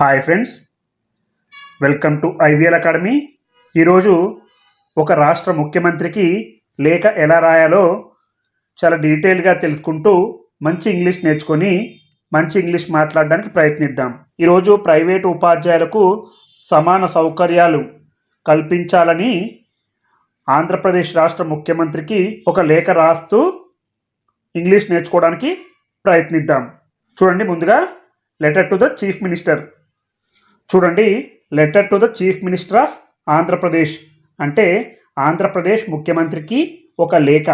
Hi friends welcome to IVL academy ఈరోజు ఒక రాష్ట్ర ముఖ్యమంత్రికి లేఖ ఎలా రాయాలో చాలా డీటెయిల్గా తెలుసుకుంటూ మంచి ఇంగ్లీష్ నేర్చుకొని మంచి ఇంగ్లీష్ మాట్లాడడానికి ప్రయత్నిద్దాం. ఈరోజు ప్రైవేటు ఉపాధ్యాయులకు సమాన సౌకర్యాలు కల్పించాలని ఆంధ్రప్రదేశ్ రాష్ట్ర ముఖ్యమంత్రికి ఒక లేఖ రాస్తూ ఇంగ్లీష్ నేర్చుకోవడానికి ప్రయత్నిద్దాం. చూడండి ముందుగా letter to the chief minister చూడండి letter to the chief minister of Andhra Pradesh అంటే ఆంధ్రప్రదేశ్ ముఖ్యమంత్రికి ఒక లేఖ.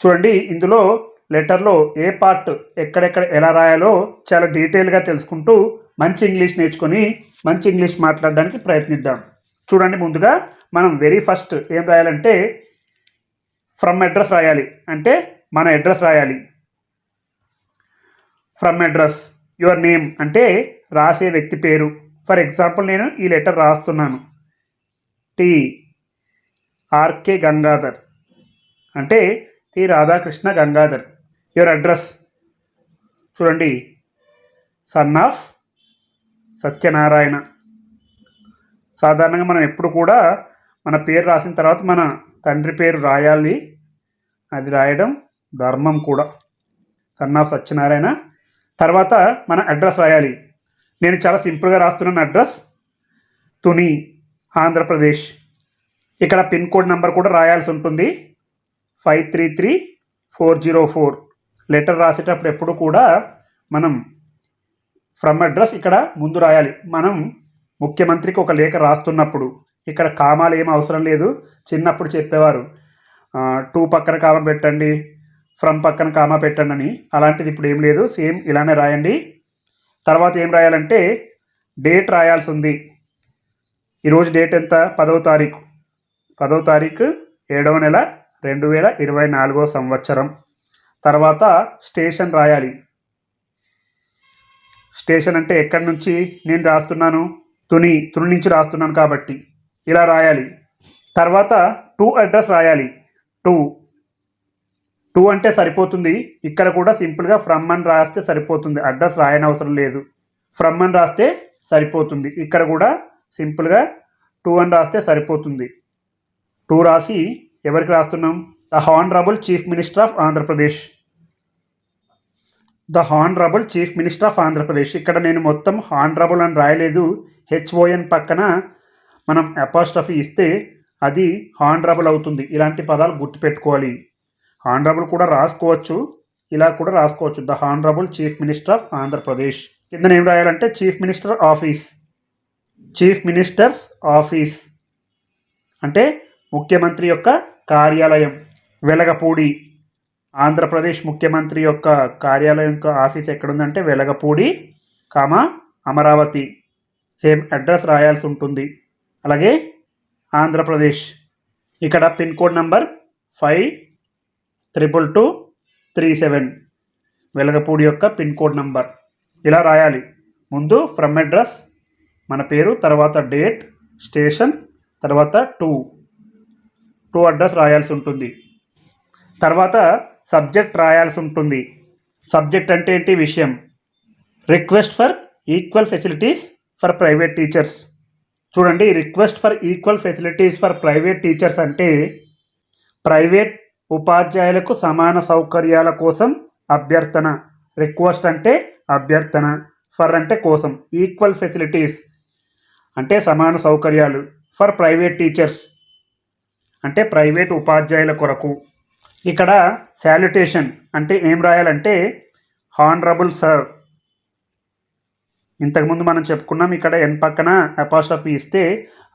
చూడండి ఇందులో లెటర్లో ఏ పార్ట్ ఎక్కడెక్కడ ఎలా రాయాలో చాలా డీటెయిల్గా తెలుసుకుంటూ మంచి ఇంగ్లీష్ నేర్చుకొని మంచి ఇంగ్లీష్ మాట్లాడడానికి ప్రయత్నిద్దాం. చూడండి ముందుగా మనం వెరీ ఫస్ట్ ఏం రాయాలంటే ఫ్రమ్ అడ్రస్ రాయాలి. అంటే మన అడ్రస్ రాయాలి. ఫ్రమ్ అడ్రస్ యువర్ నేమ్ అంటే రాసే వ్యక్తి పేరు. ఫర్ ఎగ్జాంపుల్ నేను ఈ లెటర్ రాస్తున్నాను. టి. ఆర్కే గంగాధర్. అంటే T. Radhakrishna Gangadhar. Your address. చూడండి. Son of Satyanarayana. సాధారణంగా మనం ఎప్పుడు కూడా మన పేరు రాసిన తర్వాత మన తండ్రి పేరు రాయాలి. అది రాయడం ధర్మం కూడా. Son of Satyanarayana. తర్వాత మన అడ్రస్ రాయాలి. నేను చాలా సింపుల్గా రాస్తున్నాను అడ్రస్. తుని ఆంధ్రప్రదేశ్. ఇక్కడ పిన్ కోడ్ నెంబర్ కూడా రాయాల్సి ఉంటుంది. Five three three four zero four. Letter రాసేటప్పుడు ఎప్పుడు కూడా మనం ఫ్రమ్ అడ్రస్ ఇక్కడ ముందు రాయాలి. మనం ముఖ్యమంత్రికి ఒక లేఖ రాస్తున్నప్పుడు ఇక్కడ కామాలు ఏం అవసరం లేదు చిన్నప్పుడు చెప్పేవారు. టూ పక్కన కామ పెట్టండి ఫ్రమ్ పక్కన కామా పెట్టండి అని. అలాంటిది ఇప్పుడు ఏం లేదు సేమ్ ఇలానే రాయండి. తర్వాత ఏం రాయాలంటే డేట్ రాయాల్సి ఉంది ఈరోజు డేట్ ఎంత? పదవ తారీఖు. పదవ తారీఖు ఏడవ నెల రెండు వేల ఇరవై నాలుగో సంవత్సరం. తర్వాత స్టేషన్ రాయాలి. స్టేషన్ అంటే ఎక్కడి నుంచి నేను రాస్తున్నాను? తుని తుని నుంచి రాస్తున్నాను కాబట్టి. ఇలా రాయాలి. తర్వాత టూ అడ్రస్ రాయాలి. టూ. టూ అంటే సరిపోతుంది. ఇక్కడ కూడా సింపుల్గా ఫ్రమ్ అని రాస్తే సరిపోతుంది. అడ్రస్ రాయని అవసరం లేదు. ఫ్రమ్ అని రాస్తే సరిపోతుంది. ఇక్కడ కూడా సింపుల్గా టూ అని రాస్తే సరిపోతుంది. టూ రాసి ఎవరికి రాస్తున్నాం? The honourable chief minister of Andhra Pradesh. The honourable chief minister of Andhra Pradesh. ఇక్కడ నేను మొత్తం హానరబుల్ అని రాయలేదు. హెచ్ఓఎన్ పక్కన మనం అపాస్ట్రఫీ ఇస్తే అది హానరబుల్ అవుతుంది. ఇలాంటి పదాలు గుర్తుపెట్టుకోవాలి. హానరబుల్ కూడా రాసుకోవచ్చు. ఇలా కూడా రాసుకోవచ్చు. The honourable chief minister of Andhra Pradesh కింద ఏం రాయాలంటే chief minister office chief minister's office అంటే ముఖ్యమంత్రి యొక్క కార్యాలయం. వెలగపూడి. ఆంధ్రప్రదేశ్ ముఖ్యమంత్రి యొక్క కార్యాలయం యొక్క ఆఫీస్ ఎక్కడుందంటే Velagapudi comma Amaravati. Same address రాయాల్సి ఉంటుంది. అలాగే ఆంధ్రప్రదేశ్ ఇక్కడ pin code number five triple two three seven Velagapudi యొక్క పిన్ కోడ్ నంబర్. ఇలా రాయాలి. ముందు ఫ్రమ్ అడ్రస్ మన పేరు తర్వాత డేట్ స్టేషన్ తర్వాత టూ టూ అడ్రస్ రాయాల్సి ఉంటుంది. తర్వాత సబ్జెక్ట్ రాయాల్సి ఉంటుంది. సబ్జెక్ట్ అంటే ఏంటి విషయం? Request for equal facilities for private teachers చూడండి request for equal facilities for private teachers అంటే ప్రైవేట్ ఉపాధ్యాయులకు సమాన సౌకర్యాల కోసం అభ్యర్థన. రిక్వెస్ట్ అంటే అభ్యర్థన ఫర్ అంటే కోసం ఈక్వల్ ఫెసిలిటీస్ అంటే సమాన సౌకర్యాలు ఫర్ ప్రైవేట్ టీచర్స్ అంటే ప్రైవేట్ ఉపాధ్యాయుల కొరకు. ఇక్కడ శాల్యుటేషన్ అంటే ఏం రాయాలంటే హానరబుల్ సర్ ఇంతకుముందు మనం చెప్పుకున్నాం ఇక్కడ ఎన్ పక్కన అపాస్ట్రఫీ ఇస్తే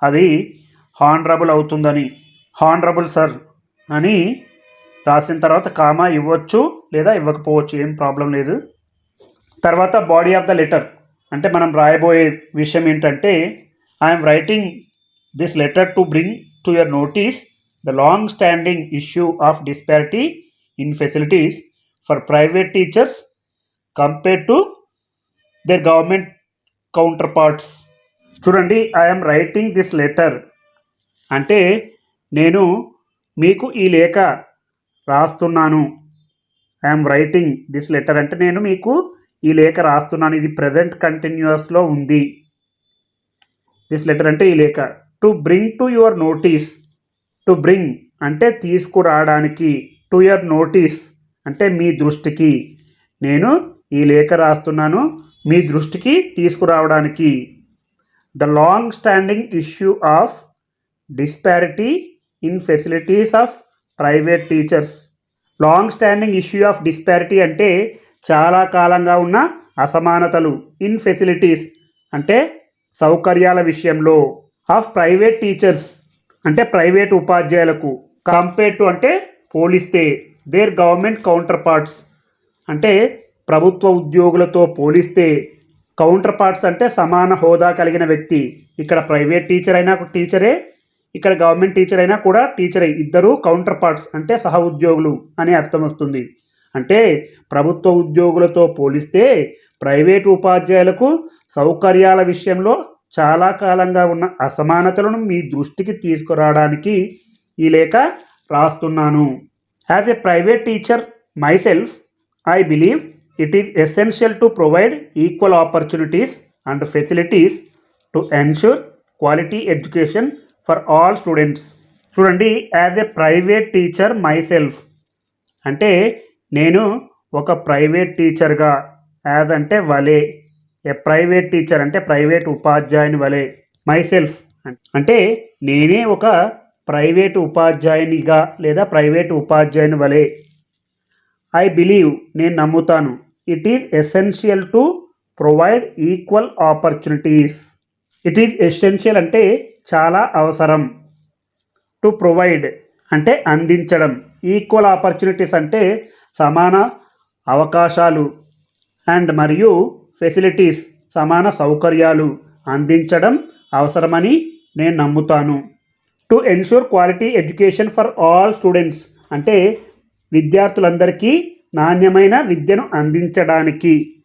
అది హానరబుల్ అవుతుందని. హానరబుల్ సర్ అని రాసిన తర్వాత కామా ఇవ్వచ్చు లేదా ఇవ్వకపోవచ్చు ఏం ప్రాబ్లం లేదు. తర్వాత బాడీ ఆఫ్ ద లెటర్. అంటే మనం రాయబోయే విషయం ఏంటంటే I'm writing this letter to bring to your notice the long standing issue of disparity in facilities for private teachers compare to their government counterparts చూడండి ఐఎమ్ రైటింగ్ దిస్ లెటర్ అంటే నేను మీకు ఈ లేఖ రాస్తున్నాను. ఐఎమ్ రైటింగ్ దిస్ లెటర్ అంటే నేను మీకు ఈ లేఖ రాస్తున్నాను. ఇది ప్రజెంట్ కంటిన్యూస్లో ఉంది. దిస్ లెటర్ అంటే ఈ లేఖ. To bring to your notice to bring అంటే తీసుకురావడానికి. టు యువర్ నోటీస్ అంటే మీ దృష్టికి. నేను ఈ లేఖ రాస్తున్నాను. మీ దృష్టికి తీసుకురావడానికి. The long standing issue of disparity in facilities of private teachers. Long standing issue of disparity అంటే చాలా కాలంగా ఉన్న అసమానతలు ఇన్ ఫెసిలిటీస్ అంటే సౌకర్యాల విషయంలో. ఆఫ్ ప్రైవేట్ టీచర్స్ అంటే ప్రైవేట్ ఉపాధ్యాయులకు. కంపేర్ టు అంటే పోలిస్తే దేర్ గవర్నమెంట్ కౌంటర్ పార్ట్స్ అంటే ప్రభుత్వ ఉద్యోగులతో పోలిస్తే కౌంటర్ పార్ట్స్ అంటే సమాన హోదా కలిగిన వ్యక్తి. ఇక్కడ ప్రైవేట్ టీచర్ అయినా టీచరే. ఇక్కడ గవర్నమెంట్ టీచర్ అయినా కూడా టీచర్ ఇద్దరు కౌంటర్ పార్ట్స్ అంటే సహ ఉద్యోగులు అని అర్థం వస్తుంది. అంటే ప్రభుత్వ ఉద్యోగులతో పోలిస్తే ప్రైవేటు ఉపాధ్యాయులకు సౌకర్యాల విషయంలో చాలా కాలంగా ఉన్న అసమానతలను మీ దృష్టికి తీసుకురావడానికి ఈ లేఖ రాస్తున్నాను. As a private teacher myself I believe it is essential to provide equal opportunities and facilities to ensure quality education for all students. చూడండి as a private teacher myself అంటే నేను ఒక ప్రైవేట్ టీచర్గా యాజ్ అంటే వలే. ఏ ప్రైవేట్ టీచర్ అంటే private ఉపాధ్యాయుని వలె మై సెల్ఫ్ అంటే నేనే ఒక ప్రైవేట్ ఉపాధ్యాయునిగా లేదా ప్రైవేట్ ఉపాధ్యాయుని వలె. ఐ బిలీవ్ నేను నమ్ముతాను. It is essential to provide equal opportunities it is essential అంటే చాలా అవసరం. టు ప్రొవైడ్ అంటే అందించడం. ఈక్వల్ ఆపర్చునిటీస్ అంటే సమాన అవకాశాలు అండ్ మరియు ఫెసిలిటీస్ సమాన సౌకర్యాలు అందించడం అవసరమని నేను నమ్ముతాను. To ensure quality education for all students అంటే విద్యార్థులందరికీ నాణ్యమైన విద్యను అందించడానికి.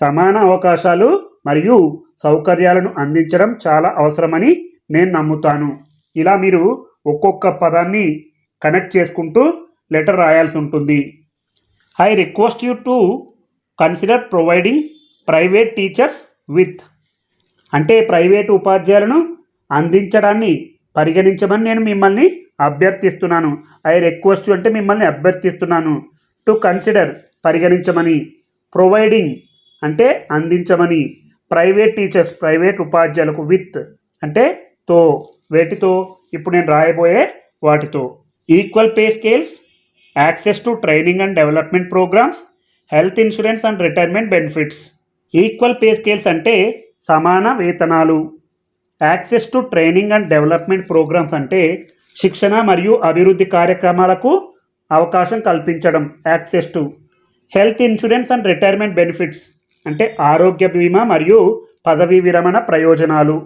సమాన అవకాశాలు మరియు సౌకర్యాలను అందించడం చాలా అవసరమని నేను నమ్ముతాను. ఇలా మీరు ఒక్కొక్క పదాన్ని కనెక్ట్ చేసుకుంటూ లెటర్ రాయాల్సి ఉంటుంది. I request you to consider providing private teachers with. అంటే ప్రైవేట్ ఉపాధ్యాయులను అందించడాన్ని పరిగణించమని నేను మిమ్మల్ని అభ్యర్థిస్తున్నాను. ఐ రిక్వెస్ట్ అంటే మిమ్మల్ని అభ్యర్థిస్తున్నాను. To consider పరిగణించమని. ప్రొవైడింగ్ అంటే అందించమని. ప్రైవేట్ టీచర్స్ ప్రైవేట్ ఉపాధ్యాయులకు విత్ అంటే తో. వేటితో? ఇప్పుడు నేను రాయబోయే వాటితో. Equal pay scales access to training and development programmes health insurance and retirement benefits equal pay scales అంటే సమాన వేతనాలు. Access to training and development programmes అంటే శిక్షణ మరియు అభివృద్ధి కార్యక్రమాలకు అవకాశం కల్పించడం. Access to health insurance and retirement benefits అంటే ఆరోగ్య బీమా మరియు పదవీ విరమణ ప్రయోజనాలు.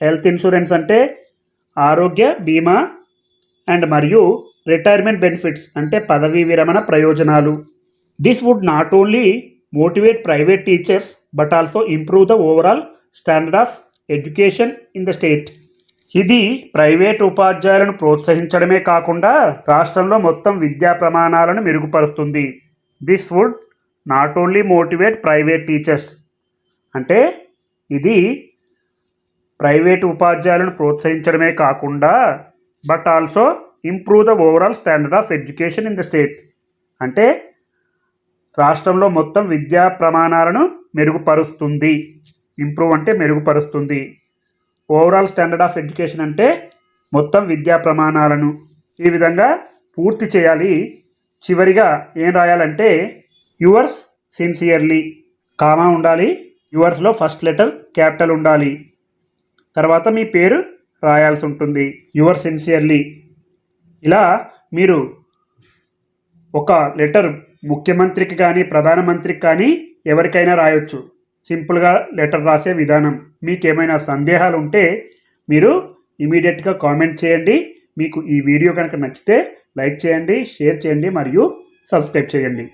హెల్త్ ఇన్సూరెన్స్ అంటే ఆరోగ్య బీమా అండ్ మరియు రిటైర్మెంట్ బెనిఫిట్స్ అంటే పదవీ విరమణ ప్రయోజనాలు. This would not only motivate private teachers but also improve the overall standard of education in the state ఇది ప్రైవేట్ ఉపాధ్యాయులను ప్రోత్సహించడమే కాకుండా రాష్ట్రంలో మొత్తం విద్యా ప్రమాణాలను మెరుగుపరుస్తుంది. This would not only motivate private teachers. అంటే ఇది ప్రైవేట్ ఉపాధ్యాయులను ప్రోత్సహించడమే కాకుండా but also improve the overall standard of education in the state. అంటే రాష్ట్రంలో మొత్తం విద్యా ప్రమాణాలను మెరుగుపరుస్తుంది. ఇంప్రూవ్ అంటే మెరుగుపరుస్తుంది. ఓవరాల్ స్టాండర్డ్ ఆఫ్ ఎడ్యుకేషన్ అంటే మొత్తం విద్యా ప్రమాణాలను ఈ విధంగా పూర్తి చేయాలి. చివరిగా ఏం రాయాలంటే యువర్స్ సిన్సియర్లీ కామా ఉండాలి. యువర్స్లో ఫస్ట్ లెటర్ క్యాపిటల్ ఉండాలి. తర్వాత మీ పేరు రాయాల్సి ఉంటుంది. Your sincerely. ఇలా మీరు ఒక లెటర్ ముఖ్యమంత్రికి కానీ ప్రధానమంత్రికి కానీ ఎవరికైనా రాయొచ్చు. సింపుల్గా లెటర్ రాసే విధానం. మీకేమైనా సందేహాలు ఉంటే మీరు ఇమీడియట్గా కామెంట్ చేయండి. మీకు ఈ వీడియో కనుక నచ్చితే లైక్ చేయండి షేర్ చేయండి మరియు సబ్స్క్రైబ్ చేయండి.